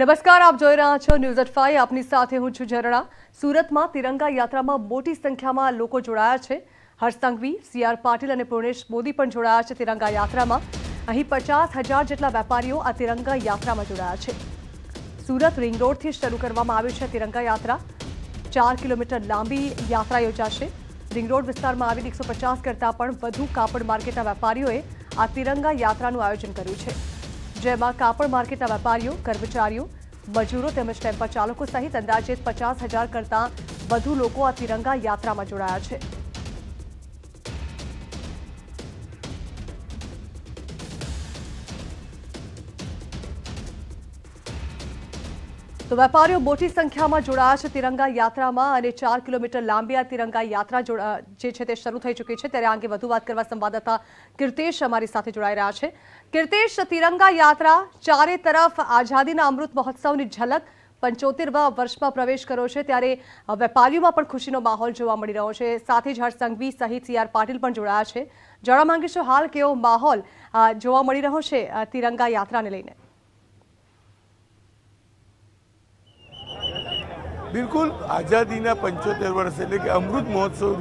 નમસ્કાર આપ જોઈ રહ્યા છો ન્યૂઝ એટ ફાઈવ આપની સાથે હું છું ઝરણા. સુરતમાં તિરંગા યાત્રામાં મોટી સંખ્યામાં લોકો જોડાયા છે. હર્ષ સંઘવી, સી આર પાટીલ અને પૂર્ણેશ મોદી પણ જોડાયા છે તિરંગા યાત્રામાં. અહીં પચાસ હજાર જેટલા વેપારીઓ આ તિરંગા યાત્રામાં જોડાયા છે. સુરત રિંગ રોડથી શરૂ કરવામાં આવ્યું છે તિરંગા યાત્રા. ચાર કિલોમીટર લાંબી યાત્રા યોજાશે. રિંગ રોડ વિસ્તારમાં આવેલી એકસો પચાસ કરતાં પણ વધુ કાપડ માર્કેટના વેપારીઓએ આ તિરંગા યાત્રાનું આયોજન કર્યું છે. જેમાં કાપડ માર્કેટના વેપારીઓ, કર્મચારીઓ, મજૂરો તેમજ ટેમ્પા ચાલકો સહિત અંદાજે પચાસ હજાર કરતાં વધુ લોકો આ તિરંગા યાત્રામાં જોડાયા છે. તો વેપારીઓ મોટી સંખ્યામાં જોડાયા છે તિરંગા યાત્રામાં અને ચાર કિલોમીટર લાંબી આ તિરંગા યાત્રા જે છે તે શરૂ થઈ ચૂકી છે. ત્યારે આ અંગે વધુ વાત કરવા સંવાદદાતા કીર્તેશ અમારી સાથે જોડાઈ રહ્યા છે. કીર્તેશ, તિરંગા યાત્રા ચારે તરફ આઝાદીના અમૃત મહોત્સવની ઝલક પંચોતેરમાં વર્ષમાં પ્રવેશ કર્યો છે. ત્યારે વેપારીઓમાં પણ ખુશીનો માહોલ જોવા મળી રહ્યો છે. સાથે જ હર્ષ સહિત સી આર પાટીલ પણ જોડાયા છે. જાણવા માંગીશું, હાલ કેવો માહોલ જોવા મળી રહ્યો છે તિરંગા યાત્રાને લઈને? બિલકુલ આઝાદીના પંચોતેર વર્ષ એટલે કે અમૃત મહોત્સવ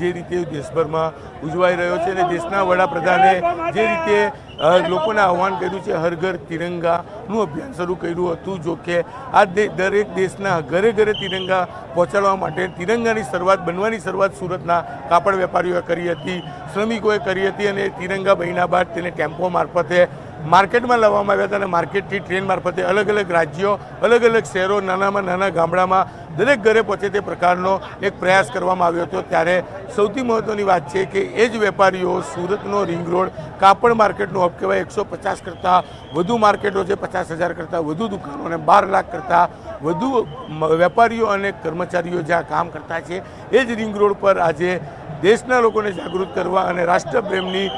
જે રીતે દેશભરમાં ઉજવાઈ રહ્યો છે અને દેશના વડાપ્રધાને જે રીતે લોકોને આહવાન કર્યું છે, હર ઘર તિરંગાનું અભિયાન શરૂ કર્યું હતું, જો કે આ દરેક દેશના ઘરે ઘરે તિરંગા પહોંચાડવા માટે તિરંગાની શરૂઆત બનવાની શરૂઆત સુરતના કાપડ વેપારીઓએ કરી હતી, શ્રમિકોએ કરી હતી અને તિરંગા બન્યા બાદ તેને ટેમ્પો મારફતે માર્કેટમાં લાવવામાં આવ્યા હતા અને માર્કેટથી ટ્રેન મારફતે અલગ અલગ રાજ્યો, અલગ અલગ શહેરો, નાનામાં નાના ગામડામાં દરેક ઘરે પહોંચે તે પ્રકારનો એક પ્રયાસ કરવામાં આવ્યો હતો. ત્યારે સૌથી મહત્ત્વની વાત છે કે એ જ વેપારીઓ સુરતનો રિંગ રોડ, કાપડ માર્કેટનો હબ કહેવાય, એકસો પચાસ કરતાં વધુ માર્કેટો છે, પચાસ હજાર કરતાં વધુ દુકાનો અને બાર લાખ કરતાં વધુ વેપારીઓ અને કર્મચારીઓ જ્યાં કામ કરતા છે. એ જ રિંગ રોડ પર આજે દેશના લોકોને જાગૃત કરવા અને રાષ્ટ્રપ્રેમની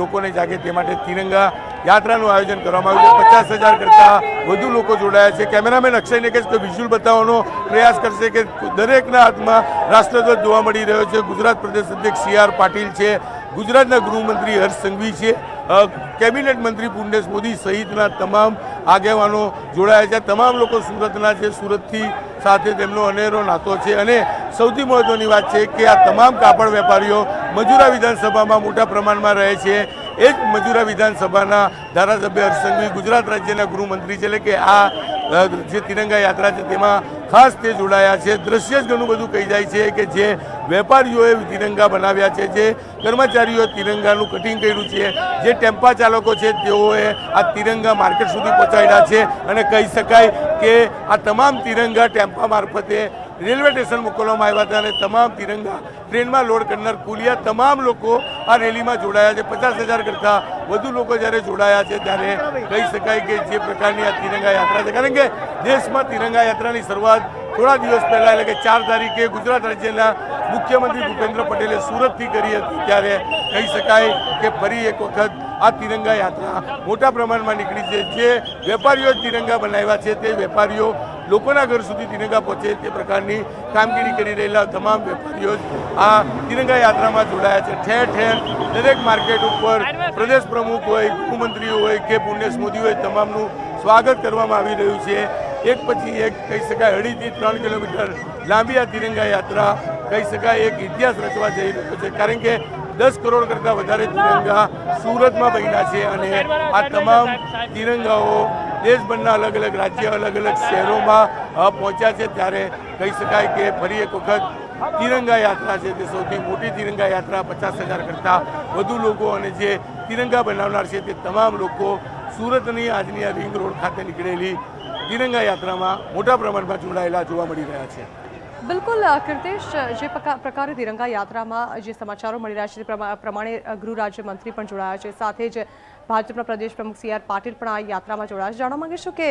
લોકોને જાગે તે માટે તિરંગા યાત્રાનું આયોજન કરવામાં આવ્યું છે. પચાસ હજાર કરતાં વધુ લોકો જોડાયા છે. કેમેરામેન અક્ષયને કહીશ કે વિઝ્યુઅલ બતાવવાનો પ્રયાસ કરશે કે દરેકના હાથમાં રાષ્ટ્રધ્વજ જોવા મળી રહ્યો છે. ગુજરાત પ્રદેશ અધ્યક્ષ સી આર પાટીલ છે. ગુજરાતના ગૃહમંત્રી હર્ષ સંઘવી છે. કેબિનેટ મંત્રી પુણ્યેશ મોદી સહિતના તમામ આગેવાનો જોડાયા છે. તમામ લોકો સુરતના છે. સુરતથી સાથે તેમનો અનેરો નાતો છે. અને સૌથી મહત્વની વાત છે કે આ તમામ કાપડ વેપારીઓ મજૂરા વિધાનસભામાં મોટા પ્રમાણમાં રહે છે. એ જ મજૂરા વિધાનસભાના ધારાસભ્ય હર્ષસંઘવી ગુજરાત રાજ્યના ગૃહમંત્રી છે. એટલે કે આ જે તિરંગા યાત્રા છે તેમાં ખાસ તે જોડાયા છે. દ્રશ્ય જ ઘણું બધું કહી જાય છે કે જે વેપારીઓએ તિરંગા બનાવ્યા છે, જે કર્મચારીઓએ તિરંગાનું કટિંગ કર્યું છે, જે ટેમ્પા ચાલકો છે તેઓએ આ તિરંગા માર્કેટ સુધી પહોંચાડ્યા છે. અને કહી શકાય કે આ તમામ તિરંગા ટેમ્પા મારફતે રેલવે સ્ટેશન મોકલવામાં આવ્યા હતા અને તમામ તિરંગા ટ્રેનમાં લોડ કરનાર કુલિયા તમામ લોકો આ રેલીમાં જોડાયા છે. પચાસ હજાર કરતાં વધુ લોકો જ્યારે જોડાયા છે ત્યારે કહી શકાય કે જે પ્રકારની આ તિરંગા યાત્રા છે. કારણ કે દેશમાં તિરંગા યાત્રાની શરૂઆત થોડા દિવસ પહેલાં, એટલે કે ચાર તારીખે ગુજરાત રાજ્યના મુખ્યમંત્રી ભૂપેન્દ્ર પટેલે સુરતથી કરી હતી. ત્યારે કહી શકાય કે ફરી એક વખત આ તિરંગા યાત્રા મોટા પ્રમાણમાં નીકળી છે. જે વેપારીઓ તિરંગા બનાવ્યા છે તે વેપારીઓ લોકોના ઘર સુધી તિરંગા પહોંચે તે પ્રકારની કામગીરી કરી રહેલા તમામ વેપારીઓ આ તિરંગા યાત્રામાં જોડાયા છે. ઠેર ઠેર દરેક માર્કેટ ઉપર પ્રદેશ પ્રમુખ હોય ગૃહમંત્રી હોય કે પુણ્યેશ મોદી હોય, તમામનું સ્વાગત કરવામાં આવી રહ્યું છે. એક પછી એક કહી શકાય અઢીથી ત્રણ કિલોમીટર લાંબી આ તિરંગા યાત્રા કહી શકાય એક ઇતિહાસ રચવા જઈ રહ્યો છે. કારણ કે દસ કરોડ કરતાં વધારે તિરંગા સુરતમાં બન્યા છે અને આ તમામ તિરંગાઓ દેશભરના અલગ અલગ રાજ્ય અલગ અલગ શહેરોમાં પહોંચ્યા છે ત્યારે કહી શકાય કે ફરી એક વખત તિરંગા યાત્રા છે તે સૌથી મોટી તિરંગા યાત્રા પચાસ હજાર કરતાં વધુ લોકો અને જે તિરંગા બનાવનાર છે તે તમામ લોકો સુરતની આજની આ રિંગ રોડ ખાતે નીકળેલી તિરંગા યાત્રામાં મોટા પ્રમાણમાં જોડાયેલા જોવા મળી રહ્યા છે. બિલકુલ અ, કીર્તેશ જે પ્રકા- પ્રકારે તિરંગા યાત્રામાં જે સમાચારો મળી રહ્યા છે તે પ્રમાણે ગૃહ રાજ્યમંત્રી પણ જોડાયા છે. સાથે જ ભાજપના પ્રદેશ પ્રમુખ સી આર પાટીલ પણ આ યાત્રામાં જોડાયા છે. જાણવા માંગીશું કે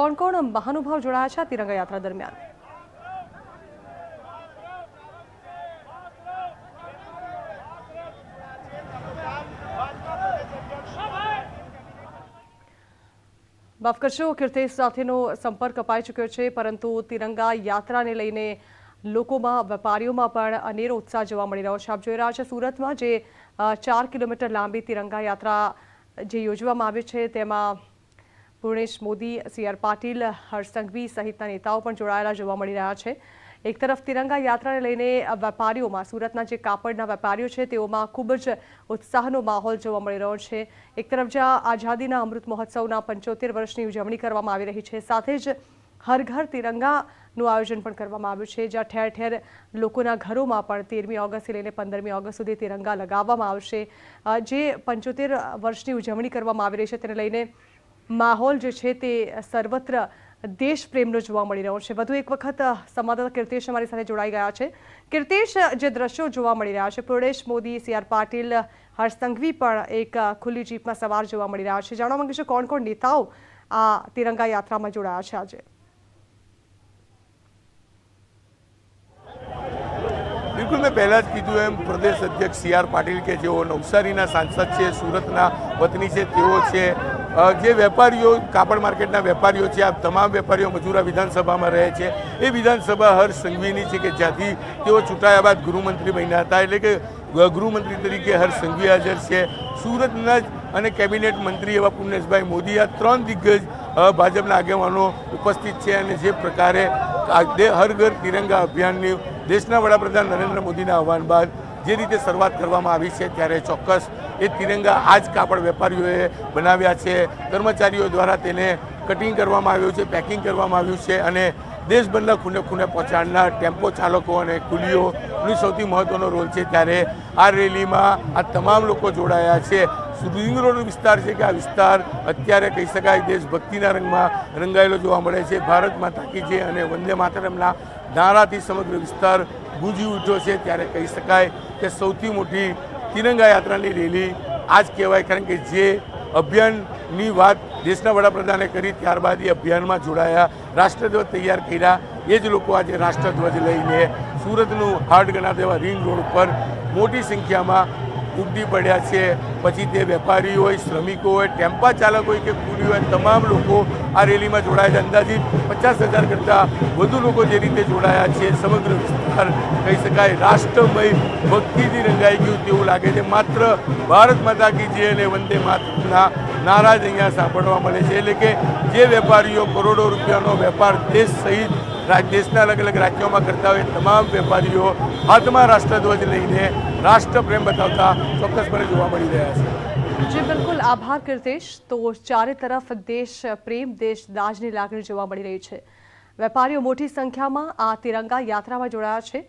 કોણ કોણ મહાનુભાવ જોડાયા છે આ તિરંગા યાત્રા દરમિયાન? માફ કરશો, કીર્તેશ સાથેનો સંપર્ક અપાઈ ચૂક્યો છે, પરંતુ તિરંગા યાત્રાને લઈને લોકોમાં, વેપારીઓમાં પણ અનેરો ઉત્સાહ જોવા મળી રહ્યો છે. આપ જોઈ રહ્યા છો, સુરતમાં જે ચાર કિલોમીટર લાંબી તિરંગા યાત્રા જે યોજવામાં આવે છે તેમાં પૂર્ણેશ મોદી, સી આર પાટીલ, હર્ષ સંઘવી સહિતના નેતાઓ પણ જોડાયેલા જોવા મળી રહ્યા છે. એક તરફ તિરંગા યાત્રાને લઈને વેપારીઓમાં, સુરતના જે કાપડના વેપારીઓ છે, તેઓમાં ખૂબ જ ઉત્સાહનો માહોલ જોવા મળી રહ્યો છે. એક તરફ જ્યાં આઝાદીના અમૃત મહોત્સવના પંચોતેર વર્ષની ઉજવણી કરવામાં આવી રહી છે. સાથે જ હર ઘર તિરંગાનું આયોજન પણ કરવામાં આવ્યું છે, જ્યાં ઠેર ઠેર લોકોના ઘરોમાં પણ તેરમી ઓગસ્ટથી લઈને પંદરમી ઓગસ્ટ સુધી તિરંગા લગાવવામાં આવશે. જે પંચોતેર વર્ષની ઉજવણી કરવામાં આવી રહી છે, તેને લઈને માહોલ જે છે તે સર્વત્ર દેશ પ્રેમનો જોવા મળી રહ્યો છે. વધુ એક વખત સંવાદદાતા કીર્તેશ અમારી સાથે જોડાઈ ગયા છે. કીર્તેશ, જે દ્રશ્યો જોવા મળી રહ્યા છે પૂર્ણેશ મોદી, સી આર પાટીલ હર્ષસંઘવી પણ એક ખુલ્લી જીપમાં સવાર જોવા મળી રહ્યા છે. જાણવા માંગીશું કોણ કોણ નેતાઓ આ તિરંગા યાત્રામાં જોડાયા છે આજે. બિલકુલ મેં પહેલાં જ કીધું એમ, પ્રદેશ અધ્યક્ષ સી આર પાટીલ કે જેઓ નવસારીના સાંસદ છે, સુરતના વતની છે, તેઓ છે. જે વેપારીઓ, કાપડ માર્કેટના વેપારીઓ છે, આ તમામ વેપારીઓ મજૂરા વિધાનસભામાં રહે છે. એ વિધાનસભા હર સંઘવીની છે કે જ્યાંથી તેઓ ચૂંટાયા બાદ ગૃહમંત્રી બન્યા હતા. એટલે કે ગૃહમંત્રી તરીકે હર સંઘવી હાજર છે. સુરતના જ અને કેબિનેટ મંત્રી એવા પુર્ણેશભાઈ મોદી આ ત્રણ દિગ્ગજ ભાજપના આગેવાનો ઉપસ્થિત છે અને જે પ્રકારે આ દે- હર ઘર તિરંગા અભિયાનની દેશના વડાપ્રધાન નરેન્દ્ર મોદીના આહવાન બાદ જે રીતે શરૂઆત કરવામાં આવી છે ત્યારે ચોક્કસ એ તિરંગા આ જ કાપડ વેપારીઓએ બનાવ્યા છે. કર્મચારીઓ દ્વારા તેને કટિંગ કરવામાં આવ્યું છે, પેકિંગ કરવામાં આવ્યું છે અને દેશભરના ખૂને ખૂને પહોંચાડનાર ટેમ્પો ચાલકો અને કુલીઓનો સૌથી મહત્ત્વનો રોલ છે. ત્યારે આ રેલીમાં આ તમામ લોકો જોડાયા છે. રિંગ રોડ વિસ્તાર છે કે આ વિસ્તાર અત્યારે કહી શકાય દેશભક્તિના રંગમાં રંગાયેલો જોવા મળે છે. ભારત માતા કી જય અને વંદે માતરમના નારાથી સમગ્ર વિસ્તાર ગુંજી ઉઠ્યો છે. ત્યારે કહી શકાય કે સૌથી મોટી તિરંગા યાત્રાની રેલી આ જ કહેવાય. કારણ કે જે અભિયાનની વાત દેશના વડાપ્રધાને કરી, ત્યારબાદ એ અભિયાનમાં જોડાયા, રાષ્ટ્રધ્વજ તૈયાર કર્યા. એ જ લોકો આજે રાષ્ટ્રધ્વજ લઈને સુરતનું હાર્ડ ગણાત એવા રિંગ રોડ ઉપર મોટી સંખ્યામાં ઉમટી પડ્યા છે, પછી તે વેપારી હોય, શ્રમિકો હોય, ટેમ્પા ચાલક હોય કે કુલી હોય, તમામ લોકો આ રેલીમાં જોડાયા છે. અંદાજિત પચાસ હજાર કરતાં વધુ લોકો જે રીતે જોડાયા છે, સમગ્ર વિસ્તાર કહી શકાય, રાષ્ટ્રમય ભક્તિથી રંગાઈ ગયું તેવું લાગે છે. માત્ર ભારત માતા કી જે અને વંદે માતરના નારા જ અહીંયા સાંભળવા મળે છે. એટલે કે જે વેપારીઓ કરોડો રૂપિયાનો વેપાર દેશ સહિત દેશના અલગ અલગ રાજ્યોમાં કરતા હોય તમામ વેપારીઓ હાથમાં રાષ્ટ્રધ્વજ લઈને રાષ્ટ્રપ્રેમ બતાવતા ચોક્કસપણે જોવા મળી રહ્યા છે. જી, બિલકુલ. આભાર, કીર્તેશ. તો ચારે તરફ દેશ પ્રેમ, દેશ દાજની લાગણી જોવા મળી રહી છે. વેપારીઓ મોટી સંખ્યામાં આ તિરંગા યાત્રામાં જોડાયા છે.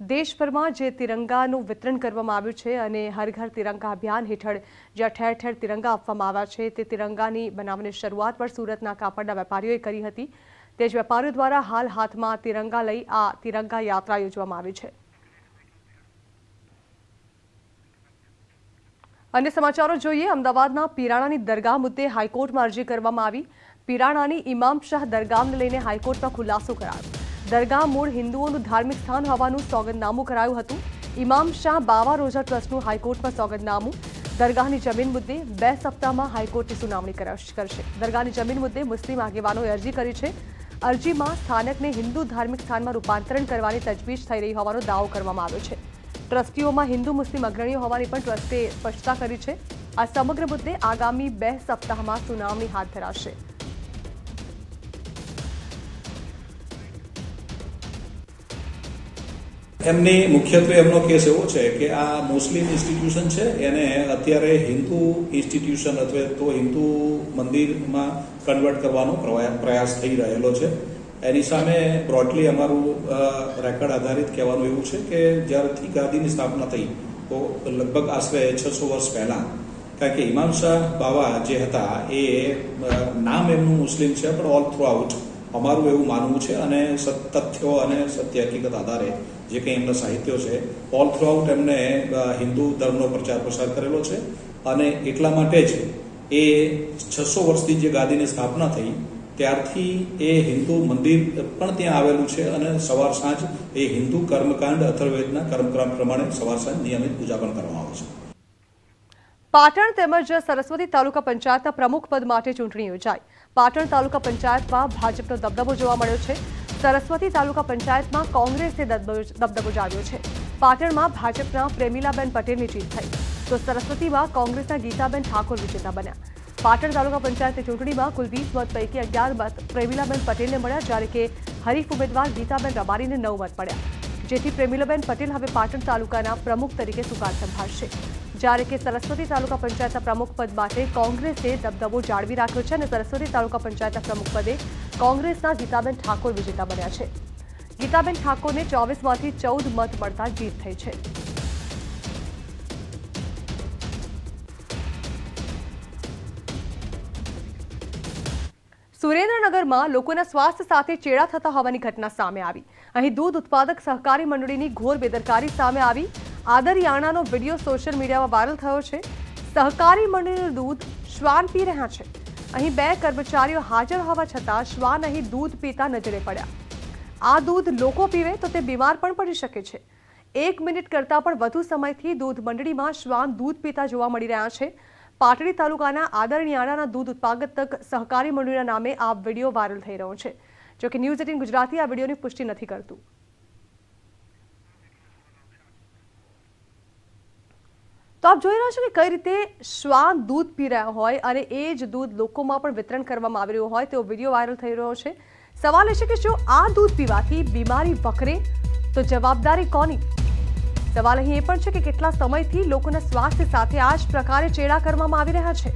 દેશભરમાં જે તિરંગાનું વિતરણ કરવામાં આવ્યું છે અને હર ઘર તિરંગા અભિયાન હેઠળ જ્યાં ઠેર ઠેર તિરંગા આપવામાં આવ્યા છે, તે તિરંગાની બનાવની શરૂઆત પણ સુરતના કાપડના વેપારીઓએ કરી હતી. તે જ વેપારીઓ દ્વારા હાલ હાથમાં તિરંગા લઈ આ તિરંગા યાત્રા યોજવામાં આવી છે. અન્ય સમાચારો જોઈએ. અમદાવાદના પીરાણાની દરગાહ મુદ્દે હાઈકોર્ટમાં અરજી કરવામાં આવી. પીરાણાની ઇમામ શાહ દરગાહને લઈને હાઈકોર્ટમાં ખુલાસો કરાયો. દરગાહ મૂળ હિન્દુઓનું ધાર્મિક સ્થાન હોવાનું સોગંદનામું કરાયું હતું. ઇમામ શાહ બાવા રોઝા ટ્રસ્ટનું હાઈકોર્ટમાં સોગંદનામું. દરગાહની જમીન મુદ્દે બે સપ્તાહમાં હાઈકોર્ટની સુનાવણી કરાશ- દરગાહની જમીન મુદ્દે મુસ્લિમ આગેવાનોએ અરજી કરી છે. અરજીમાં સ્થાનકને હિન્દુ ધાર્મિક સ્થાનમાં રૂપાંતરણ કરવાની તજવીજ થઈ રહી હોવાનો દાવો કરવામાં આવ્યો છે. ટ્રસ્ટીઓમાં હિન્દુ મુસ્લિમ અગ્રણીઓ હોવાની પણ ટ્રસ્ટે સ્પષ્ટતા કરી છે. આ સમગ્ર મુદ્દે આગામી બે સપ્તાહમાં સુનાવણી હાથ ધરાશે. એમની મુખ્યત્વે એમનો કેસ એવો છે કે આ મુસ્લિમ ઇન્સ્ટિટ્યુશન છે, એને અત્યારે હિન્દુ ઇન્સ્ટિટ્યુશન અથવા તો હિન્દુ મંદિરમાં કન્વર્ટ કરવાનો પ્રયા- પ્રયાસ થઈ રહેલો છે. એની સામે બ્રોડલી અમારું રેકોર્ડ આધારિત કહેવાનું એવું છે કે જ્યારથી ગાદીની સ્થાપના થઈ, તો લગભગ આશરે છસો વર્ષ પહેલાં, કારણ કે ઇમામ શાહ બાવા જે હતા, એ નામ એમનું મુસ્લિમ છે, પણ ઓલ થ્રુ આઉટ અમારું એવું માનવું છે અને તથ્યો અને સત્ય હકીકત આધારે જે કંઈ એમના સાહિત્યો છે ઓલ થ્રુ આઉટ એમને હિન્દુ ધર્મનો પ્રચાર પ્રસાર કરેલો છે અને એટલા માટે જ એ છસો વર્ષથી જે ગાદીની સ્થાપના થઈ, ત્યારથી એ હિન્દુ મંદિર પણ ત્યાં આવેલું છે અને સવાર સાંજ એ હિન્દુ કર્મકાંડ અથર્વેદના કર્મક્રમ પ્રમાણે સવાર સાંજ નિયમિત પૂજા પણ કરવામાં આવે છે. પાટણ તેમજ સરસ્વતી તાલુકા પંચાયતના પ્રમુખ પદ માટે ચૂંટણી યોજાઈ. પાટણ તાલુકા પંચાયતમાં ભાજપનો દબદબો જોવા મળ્યો છે. સરસ્વતી તાલુકા પંચાયતમાં કોંગ્રેસે દબદબો જાવ્યો છે. પાટણમાં ભાજપના પ્રેમીલાબેન પટેલની જીત થઈ. તો સરસ્વતીમાં કોંગ્રેસના ગીતાબેન ઠાકોર વિજેતા બન્યા. પાટણ તાલુકા પંચાયતની ચૂંટણીમાં કુલ વીસ મત પૈકી અગિયાર મત પ્રેમિલાબેન પટેલને મળ્યા, જ્યારે કે હરીફ ઉમેદવાર ગીતાબેન રબારીને નવ મત મળ્યા. જેથી પ્રેમિલાબેન પટેલ હવે પાટણ તાલુકાના પ્રમુખ તરીકે સુકાર સંભાળશે. જ્યારે કે સરસ્વતી તાલુકા પંચાયતના પ્રમુખ પદ માટે કોંગ્રેસે દબદબો જાળવી રાખ્યો છે અને સરસ્વતી તાલુકા પંચાયતના પ્રમુખ પદે કોંગ્રેસના ગીતાબેન ઠાકોર વિજેતા બન્યા છે. ગીતાબેન ઠાકોરને ચોવીસમાંથી ચૌદ મત મળતા જીત થઈ છે. સુરેન્દ્રનગરમાં લોકોના સ્વાસ્થ્ય સાથે ચેડા થતા હોવાની ઘટના સામે આવી. અહીં દૂધ ઉત્પાદક સહકારી મંડળીની ઘોર બેદરકારી સામે આવી. આદરિયાણાનો વીડિયો સોશિયલ મીડિયામાં વાયરલ થયો છે. સહકારી મંડળીનું દૂધ શ્વાન પી રહ્યા છે. અહીં બે કર્મચારીઓ હાજર હોવા છતાં શ્વાન અહીં દૂધ પીતા નજરે પડ્યા. આ દૂધ લોકો પીવે તો તે બીમાર પણ પડી શકે છે. એક મિનિટ કરતાં પણ વધુ સમયથી દૂધ મંડળીમાં શ્વાન દૂધ પીતા જોવા મળી રહ્યા છે. પાટડી તાલુકાના આદરણિયાળાના દૂધ ઉત્પાદક સહકારી મંડળીના નામે આ વીડિયો વાયરલ થઈ રહ્યો છે. જો કે ન્યૂઝ એટીન ગુજરાતી આ વિડીયોની પુષ્ટિ નથી કરતું. તો આપ જોઈ રહ્યા છો કે કઈ રીતે શ્વાન દૂધ પી રહ્યા હોય અને એ જ દૂધ લોકોમાં પણ વિતરણ કરવામાં આવી રહ્યું હોય તેવો વીડિયો વાયરલ થઈ રહ્યો છે. સવાલ એ છે કે જો આ દૂધ પીવાથી બીમારી વકરે તો જવાબદારી કોની? સવાલ અહીં એ પણ છે કે કેટલા સમયથી લોકોના સ્વાસ્થ્ય સાથે આ જ પ્રકારે ચેડા કરવામાં આવી રહ્યા છે?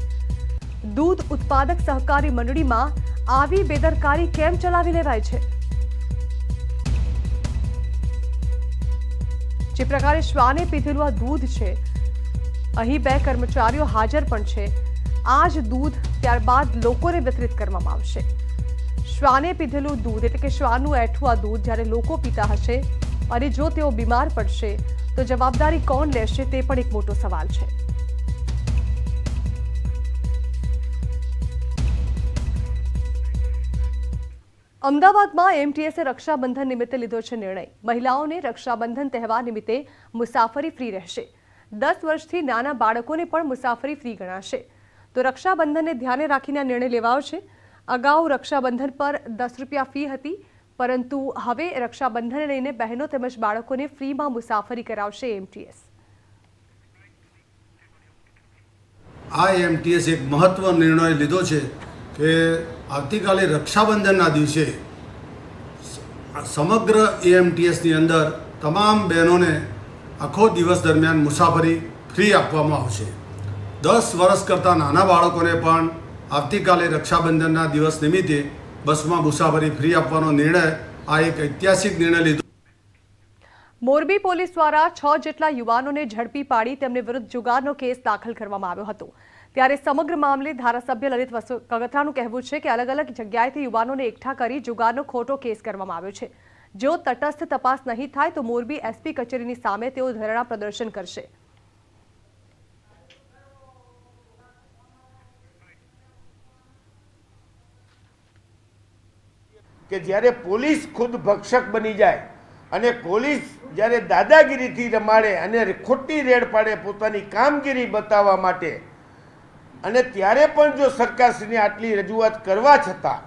દૂધ ઉત્પાદક સહકારી મંડળીમાં આવી બેદરકારી કેમ ચલાવી લેવાય છે? જે પ્રકારે શ્વાને પીધેલું આ દૂધ છે અહીં બે કર્મચારીઓ હાજર પણ છે. આ જ દૂધ ત્યારબાદ લોકોને વિતરિત કરવામાં આવશે. શ્વાને પીધેલું દૂધ એટલે કે શ્વાનું એઠું આ દૂધ જ્યારે લોકો પીતા હશે અને જો તેઓ બીમાર પડશે, તો જવાબદારી કોણ લેશે તે પણ એક મોટો સવાલ છે. અમદાવાદમાં એમટીએસે રક્ષાબંધન નિમિત્તે લીધો છે નિર્ણય. મહિલાઓને રક્ષાબંધન તહેવાર નિમિત્તે મુસાફરી ફ્રી રહેશે. દસ વર્ષથી નાના બાળકોને પણ મુસાફરી ફ્રી ગણાશે. તો રક્ષાબંધનને ધ્યાને રાખીને આ નિર્ણય લેવાયો છે. અગાઉ રક્ષાબંધન પર દસ રૂપિયા ફી હતી, પરંતુ હવે રક્ષાબંધનને લઈને બહેનો તેમજ બાળકોને ફ્રીમાં મુસાફરી કરાવશે એમટીએસ. આ એમટીએસ એક મહત્વ નિર્ણય લીધો છે કે આવતીકાલે રક્ષાબંધનના દિવસે સમગ્ર એએમટીએસની અંદર તમામ બહેનોને આખો દિવસ દરમિયાન મુસાફરી ફ્રી આપવામાં આવશે. દસ વર્ષ કરતાં નાના બાળકોને પણ આવતીકાલે રક્ષાબંધનના દિવસ નિમિત્તે બસમાં મુસાફરી ફ્રી આપવાનો નિર્ણય આ એક ઐતિહાસિક નિર્ણય લીધો. મોરબી પોલીસ દ્વારા છ જેટલા યુવાનોને ઝડપી પાડી તેમને વિરુદ્ધ જુગારનો કેસ દાખલ કરવામાં આવ્યો હતો. ત્યારે સમગ્ર મામલે ધારાસભ્ય લલિત કગથરાનું કહેવું છે કે અલગ અલગ જગ્યાએથી યુવાનોને એકઠા કરી જુગારનો ખોટો કેસ કરવામાં આવ્યો છે. જો તટસ્થ તપાસ નહીં થાય તો મોરબી એસપી કચેરીની સામે તેઓ ધરણા પ્રદર્શન કરશે. કે જ્યારે પોલીસ ખુદ ભક્ષક બની જાય અને પોલીસ જ્યારે દાદાગીરીથી રમાડે અને ખોટી રેડ પાડે પોતાની કામગીરી બતાવવા માટે, અને ત્યારે પણ જો સરકારશ્રીને આટલી રજૂઆત કરવા છતાં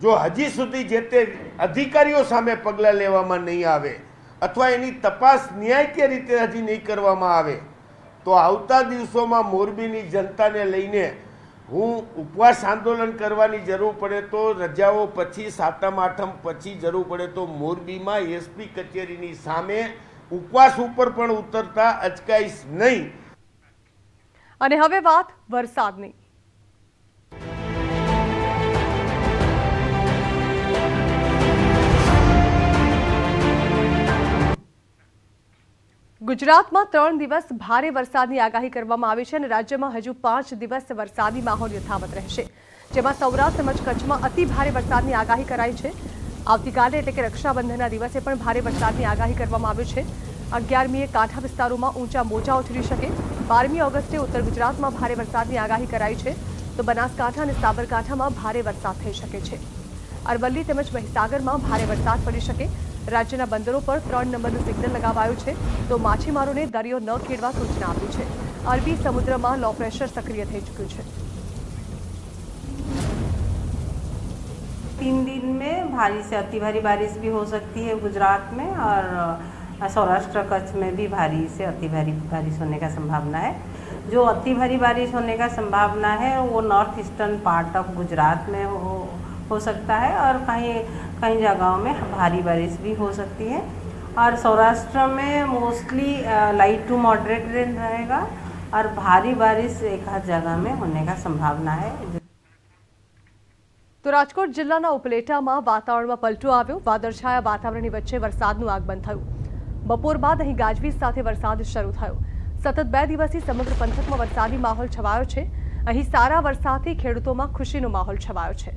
જો હજી સુધી જે તે અધિકારીઓ સામે પગલાં લેવામાં નહીં આવે અથવા એની તપાસ ન્યાયકીય રીતે હજી નહીં કરવામાં આવે, તો આવતા દિવસોમાં મોરબીની જનતાને લઈને હું ઉપવાસ આંદોલન કરવાની જરૂર પડે તો રજાઓ પછી, સાતમ, આઠમ પછી જરૂર પડે તો મોરબીમાં એસપી કચેરીની સામે ઉપવાસ ઉપર પણ ઉતરતા અચકાઈશ નહીં. અને હવે વાત વરસાદની. ગુજરાતમાં ત્રણ દિવસ ભારે વરસાદની આગાહી કરવામાં આવી છે અને રાજ્યમાં હજુ પાંચ દિવસ વરસાદી માહોલ યથાવત રહેશે. જેમાં સૌરાષ્ટ્ર તેમજ કચ્છમાં અતિ ભારે વરસાદની આગાહી કરાઈ છે. આવતીકાલે એટલે કે રક્ષાબંધનના દિવસે પણ ભારે વરસાદની આગાહી કરવામાં આવી છે. અગિયારમીએ કાંઠા વિસ્તારોમાં ઊંચા મોજા ઉછળી શકે. બારમી ઓગસ્ટે ઉત્તર ગુજરાતમાં ભારે વરસાદની આગાહી કરાઈ છે. તો બનાસકાંઠા અને સાબરકાંઠામાં ભારે વરસાદ થઈ શકે છે. અરવલ્લી તેમજ મહીસાગરમાં ભારે વરસાદ પડી શકે. રાજ્યના બંદરો પર ત્રણ નંબરનું સિગ્નલ લગાવાયું છે તો માછીમારોને દરિયો ન ખેડવા સૂચના આપી છે અરબી સમુદ્રમાં લો પ્રેશર સક્રિય થઈ ચૂક્યું છે तीन दिन में भारी से अति भारी बारिश भी हो सकती है गुजरात में और अ, सौराष्ट्र कच्छ में भी भारी से अति भारी बारिश होने का संभावना है जो अति भारी बारिश होने का संभावना है वो north eastern part of Gujarat में हो हो सकता है और कहीं कई जगहों में भारी बारिश भी हो सकती है और सौराष्ट्र में mostly light to moderate rain रहेगा और भारी बारिश एक आध जगह में होने का संभावना है તો રાજકોટ જિલ્લાના ઉપલેટામાં વાતાવરણમાં પલટો આવ્યો વાદળછાયા વાતાવરણની વચ્ચે વરસાદનું આગમન થયું બપોર બાદ અહીં ગાજવીજ સાથે વરસાદ શરૂ થયો સતત બે દિવસથી સમગ્ર પંથકમાં વરસાદી માહોલ છવાયો છે અહીં સારા વરસાદથી ખેડૂતોમાં ખુશીનો માહોલ છવાયો છે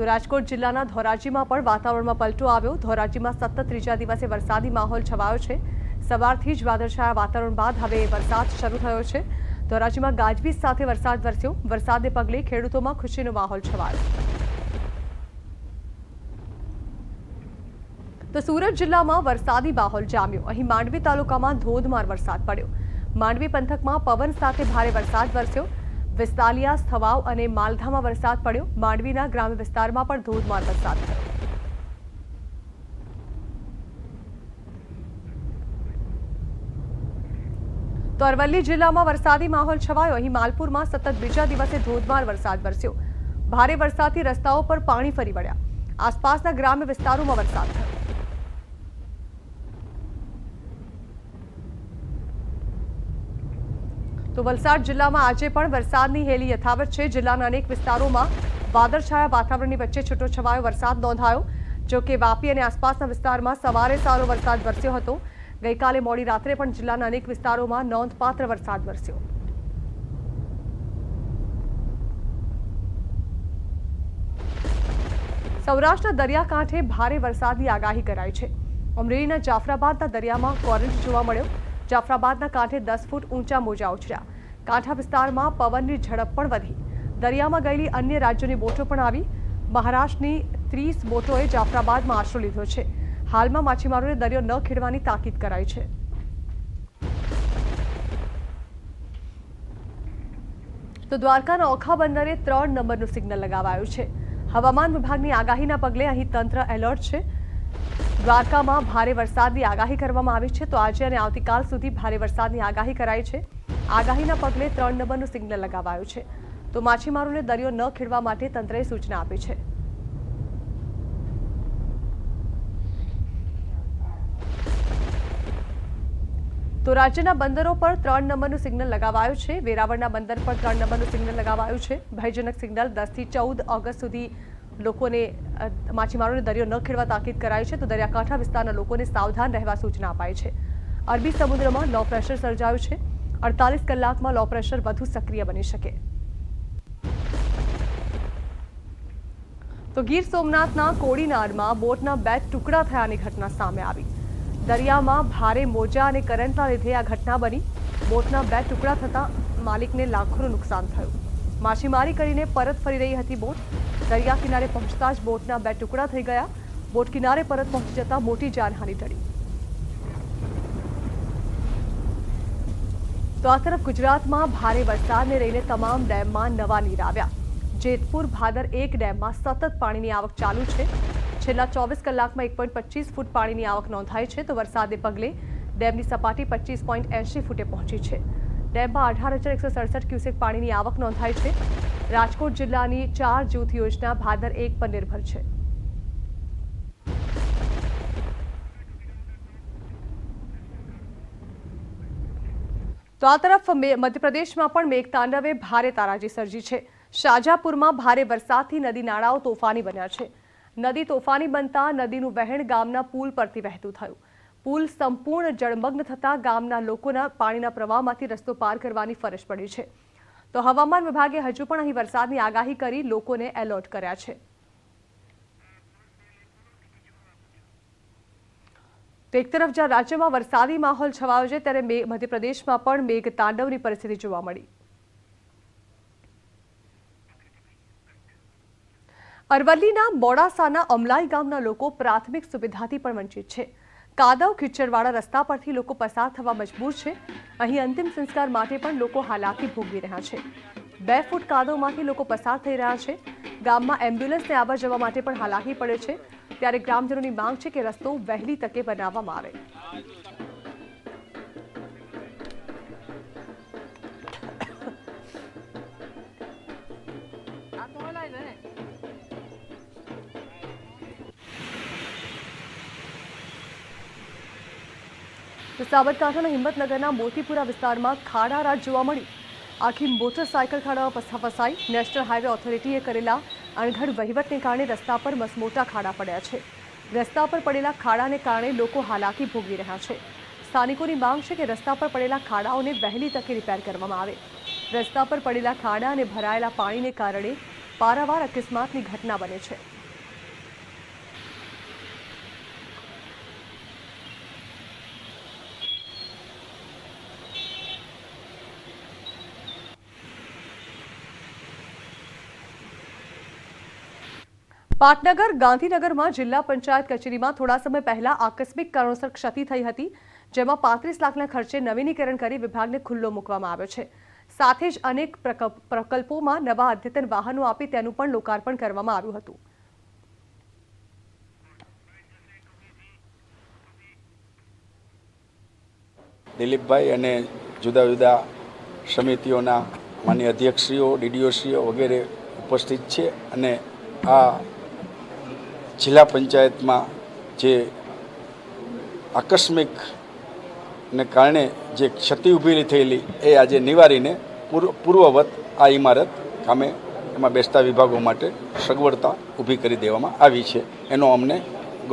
તો રાજકોટ જિલ્લાના ધોરાજીમાં પણ વાતાવરણમાં પલટો આવ્યો. ધોરાજીમાં સતત ત્રીજા દિવસે વરસાદી માહોલ છવાયો છે. સવારથી જ વાદળછાયા વાતાવરણ બાદ હવે વરસાદ શરૂ થયો છે. ધોરાજીમાં ગાજવીજ સાથે વરસાદ વરસ્યો. વરસાદને પગલે ખેડૂતોમાં ખુશીનો માહોલ છવાયો. તો સુરત જિલ્લામાં વરસાદી માહોલ જામ્યો. અહીં માંડવી તાલુકામાં ધોધમાર વરસાદ પડ્યો. માંડવી પંથકમાં પવન સાથે ભારે વરસાદ વરસ્યો. વિસ્તાલિયા થવાવ અને માલધામાં વરસાદ પડ્યો. માંડવીના ગ્રામ્ય વિસ્તારમાં પણ ધોધમાર વરસાદ થયો. તો અરવલ્લી જિલ્લામાં વરસાદી માહોલ છવાયો. અહીં માલપુરમાં સતત બીજા દિવસે ધોધમાર વરસાદ વરસ્યો. ભારે વરસાદથી રસ્તાઓ પર પાણી ફરી વળ્યા. આસપાસના ગ્રામ્ય વિસ્તારોમાં વરસાદ થયો. તો વલસાડ જિલ્લામાં આજે પણ વરસાદની હેલી યથાવત છે. જિલ્લાના અનેક વિસ્તારોમાં વાદળછાયા વાતાવરણની વચ્ચે છૂટોછવાયો વરસાદ નોંધાયો, જો કે વાપી અને આસપાસના વિસ્તારમાં સવારે સારો વરસાદ વરસ્યો હતો. ગઈકાલે મોડી રાત્રે પણ જિલ્લાના અનેક વિસ્તારોમાં નોંધપાત્ર વરસાદ વરસ્યો. સૌરાષ્ટ્રના દરિયાકાંઠે ભારે વરસાદની આગાહી કરાઈ છે. અમરેલીના જાફરાબાદના દરિયામાં કોરન્ટ જોવા મળ્યો. જાફરાબાદના કાંઠે દસ ફૂટ ઊંચા મોજા ઉછળ્યા કાંઠા વિસ્તારમાં પવનની ઝડપ પણ વધી. દરિયામાં ગયેલી અન્ય રાજ્યોની બોટો પણ આવી. મહારાષ્ટ્રની ત્રીસ બોટોએ જાફરાબાદમાં આશરો લીધો છે. હાલમાં માછીમારોને દરિયો ન ખેડવાની તાકીદ કરાઈ છે. તો દ્વારકાના ઓખા બંદરે ત્રણ નંબરનું સિગ્નલ લગાવાયું છે. હવામાન વિભાગની આગાહીના પગલે અહીં તંત્ર એલર્ટ છે. દ્વારકામાં ભારે વરસાદની આગાહી કરવામાં આવી છે. તો આજે અને આવતીકાલ સુધી ભારે વરસાદની આગાહી કરાઈ છે. આગાહીના પગલે ત્રણ નંબરનું સિગ્નલ લગાવાયું છે. તો માછીમારોને દરિયો ન ખેડવા માટે તંત્રએ સૂચના આપી છે. તો રાજ્યના બંદરો પર ત્રણ નંબરનું સિગ્નલ લગાવાયું છે. વેરાવળના બંદર પર ત્રણ નંબરનું સિગ્નલ લગાવાયું છે. ભયજનક સિગ્નલ દસથી ચૌદ ઓગસ્ટ સુધી લોકોને માછીમારોને દરિયો ન ખેડવા તાકીદ કરાઈ છે, તો દરિયાકાંઠા વિસ્તારના લોકોને સાવધાન રહેવા સૂચના અપાઈ છે. અરબી સમુદ્રમાં લો પ્રેશર સર્જાયું છે. અડતાલીસ કલાકમાં લો પ્રેશર વધુ સક્રિય બની શકે. તો ગીર સોમનાથના કોડીનારમાં બોટના બે ટુકડા થયાની ઘટના સામે આવી. દરિયામાં ભારે મોજા અને કરંટના લીધે આ ઘટના બની. બોટના બે ટુકડા થતાં માલિકને લાખોનું નુકસાન થયું. માછીમારી કરીને પરત ફરી રહી હતી બોટ. દરિયા કિનારે પહોંચતા જ બોટના બે ટુકડા થઈ ગયા. બોટ કિનારે પરત પહોંચી જતા મોટી જાનહાની ટળી. તો આ તરફ ગુજરાતમાં ભારે વરસાદને લઈને તમામ ડેમમાં નવા નીર આવ્યા. જેતપુર, ભાદર એક ડેમમાં સતત પાણીની આવક ચાલુ છે. છેલ્લા ચોવીસ કલાકમાં એક પોઈન્ટ પચીસ ફૂટ પાણીની આવક નોંધાઈ છે. તો વરસાદને પગલે ડેમની સપાટી પચીસ પોઈન્ટ એંશી ફૂટે પહોંચી છે. ડેમમાં અઢાર હજાર એકસો સડસઠ ક્યુસેક પાણીની આવક નોંધાઈ છે. રાજકોટ જિલ્લાની ચાર જૂથ યોજના ભાદર એક પર નિર્ભર છે. તો આ તરફ મધ્યપ્રદેશમાં પણ મેઘતાંડવે ભારે તારાજી સર્જી છે. શાજાપુરમાં ભારે વરસાદથી નદી નાળાઓ તોફાની બન્યા છે. નદી તોફાની બનતા નદીનું વહેણ ગામના પુલ પરથી વહેતું થયું. પુલ સંપૂર્ણ જળમગ્ન થતાં ગામના લોકોના પાણીના પ્રવાહમાંથી રસ્તો પાર કરવાની ફરજ પડી છે. તો હવામાન વિભાગે હજુ પણ અહીં વરસાદની આગાહી કરી લોકોને એલર્ટ કર્યા છે. તો એક તરફ જ્યાં રાજ્યમાં વરસાદી માહોલ છવાયો છે, ત્યારે મધ્યપ્રદેશમાં પણ મેઘ તાંડવની પરિસ્થિતિ જોવા મળી. અરવલ્લીના મોડાસાના અમલાઈ ગામના લોકો પ્રાથમિક સુવિધાથી પણ વંચિત છે. કાદવ ખીચડવાળા રસ્તા પરથી લોકો પસાર થવા મજબૂર છે. અહીં અંતિમ સંસ્કાર માટે પણ લોકો હાલાકી ભોગવી રહ્યા છે. બે ફૂટ કાદવમાંથી લોકો પસાર થઈ રહ્યા છે. ગામમાં એમ્બ્યુલન્સને આવવા જવા માટે પણ હાલાકી પડે છે. ત્યારે ગ્રામજનોની માંગ છે કે રસ્તો વહેલી તકે બનાવવામાં આવે. તો સાબરકાંઠાના હિંમતનગરના મોતીપુરા વિસ્તારમાં ખાડા રાત જોવા મળી. આખી મોટરસાયકલ ખાડામાં ફસાઈ. નેશનલ હાઈવે ઓથોરિટીએ કરેલા અણઘડ વહીવટને કારણે રસ્તા પર મસમોટા ખાડા પડ્યા છે. રસ્તા પર પડેલા ખાડાને કારણે લોકો હાલાકી ભોગવી રહ્યા છે. સ્થાનિકોની માંગ છે કે રસ્તા પર પડેલા ખાડાઓને વહેલી તકે રિપેર કરવામાં આવે. રસ્તા પર પડેલા ખાડા અને ભરાયેલા પાણીને કારણે પારાવાર અકસ્માતની ઘટના બને છે. પાટનગર ગાંધીનગરમાં જિલ્લા પંચાયત કચેરીમાં થોડા સમય પહેલા આકસ્મિક કારણોસર ક્ષતિ થઈ હતી, જેમાં પાંત્રીસ લાખના ખર્ચે નવીનીકરણ કરી વિભાગને ખુલ્લો મૂકવામાં આવ્યો છે. સાથે જ અનેક પ્રક- પ્રકલ્પોમાં નવા અદ્યતન વાહનો આપી તેનું પણ લોકાર્પણ કરવામાં આવ્યું હતું. દિલીપભાઈ અને જુદા જુદા સમિતિઓના માન્ય અધ્યક્ષશ્રીઓ, ડીડીઓશ્રીઓ વગેરે ઉપસ્થિત છે અને આ જિલ્લા પંચાયતમાં જે આકસ્મિક ને કારણે જે ક્ષતિ ઊભી થયેલી એ આજે નિવારીને પૂર્વ પૂર્વવત આ ઇમારત કામે એમાં બેસતા વિભાગો માટે સગવડતા ઊભી કરી દેવામાં આવી છે. એનો અમને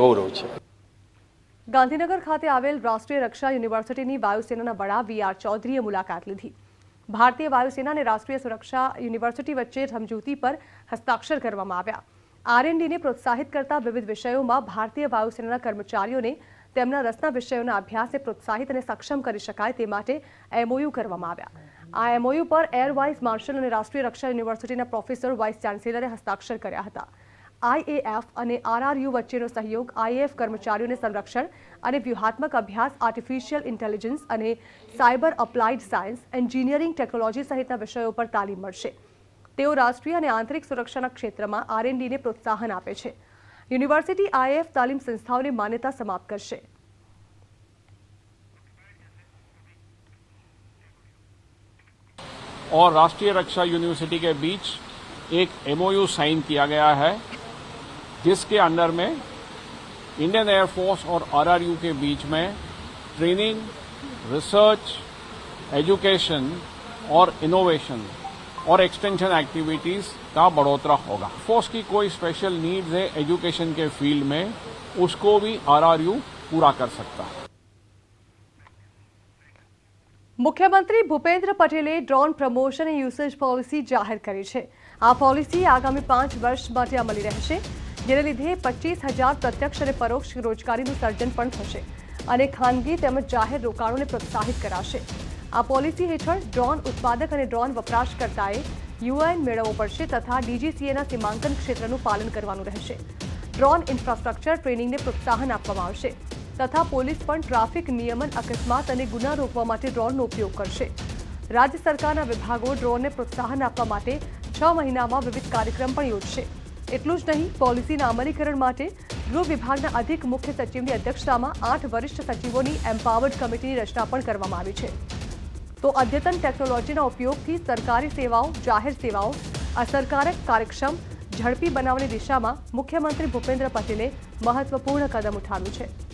ગૌરવ છે. ગાંધીનગર ખાતે આવેલ રાષ્ટ્રીય રક્ષા યુનિવર્સિટીની વાયુસેનાના વડા વી આર ચૌધરીએ મુલાકાત લીધી. ભારતીય વાયુસેના અને રાષ્ટ્રીય સુરક્ષા યુનિવર્સિટી વચ્ચે સમજૂતી પર હસ્તાક્ષર કરવામાં આવ્યા. આરએનડીને પ્રોત્સાહિત કરતા વિવિધ વિષયોમાં ભારતીય વાયુસેનાના કર્મચારીઓને તેમના રસના વિષયોના અભ્યાસને પ્રોત્સાહિત અને સક્ષમ કરી શકાય તે માટે એમઓયુ કરવામાં આવ્યા. આ એમઓયુ પર એર વાઇસ માર્શલ અને રાષ્ટ્રીય રક્ષા યુનિવર્સિટીના પ્રોફેસર, વાઇસ ચાન્સેલરે હસ્તાક્ષર કર્યા હતા. આઈએએફ અને આરઆરયુ વચ્ચેનો સહયોગ આઈએએફ કર્મચારીઓને સંરક્ષણ અને વ્યૂહાત્મક અભ્યાસ, આર્ટિફિશિયલ ઇન્ટેલિજન્સ અને cyber applied science, engineering technology સહિતના વિષયો પર તાલીમ મળશે. તેઓ રાષ્ટ્રીય અને આંતરિક સુરક્ષાના ક્ષેત્રમાં આરએનડીને પ્રોત્સાહન આપે છે યુનિવર્સિટી આઈએએફ તાલીમ સંસ્થાઓને માન્યતા સમાપ્ત કરશે और राष्ट्रीय रक्षा यूनिवर्सिटी के बीच एक एमओयू साइन किया गया है जिसके अंडर में इंडियन एयरफोर्स और आरआरयू के बीच में ट्रेनिंग रिसर्च एजुकेशन और इनोवेशन और एक्सटेंशन एक्टिविटीज का बढ़ोतरा होगा फोर्स की कोई स्पेशल नीड्स है एजुकेशन के फील्ड में उसको भी आरआरयू पूरा कर सकता है મુખ્યમંત્રી ભૂપેન્દ્ર પટેલે ડ્રોન પ્રમોશન અને યુસેજ પોલિસી જાહેર કરી છે આ પોલિસી આગામી પાંચ વર્ષ માટે અમલી રહેશે જેને લીધે પચીસ હજાર પ્રત્યક્ષ અને પરોક્ષ રોજગારીનું સર્જન પણ થશે અને ખાનગી તેમજ જાહેર રોકાણોને પ્રોત્સાહિત કરાશે આ પોલિસી હેઠળ ડ્રોન ઉત્પાદક અને ડ્રોન વપરાશકર્તાએ યુએન મેળવવો પડશે તથા ડીજીસીએના સીમાંકન ક્ષેત્રનું પાલન કરવાનું રહેશે. ડ્રોન ઇન્ફ્રાસ્ટ્રક્ચર ટ્રેનિંગને પ્રોત્સાહન આપવામાં આવશે તથા પોલીસ પણ ટ્રાફિક નિયમન અકસ્માત અને ગુના રોકવા માટે ડ્રોનનો ઉપયોગ કરશે. રાજ્ય સરકારના વિભાગો ડ્રોનને પ્રોત્સાહન આપવા માટે છ મહિનામાં વિવિધ કાર્યક્રમ પણ યોજશે. એટલું જ નહીં, પોલિસીના અમલીકરણ માટે ગૃહ વિભાગના અધિક મુખ્ય સચિવની અધ્યક્ષતામાં આઠ વરિષ્ઠ સચિવોની એમ્પાવર્ડ કમિટીની રચના પણ કરવામાં આવી છે. તો અદ્યતન ટેકનોલોજીના ઉપયોગથી સરકારી સેવાઓ, જાહેર સેવાઓ, અસરકારક કાર્યક્ષમ, ઝડપી બનાવવાની દિશામાં મુખ્યમંત્રી ભૂપેન્દ્ર પટેલે મહત્વપૂર્ણ કદમ ઉઠાવ્યું છે.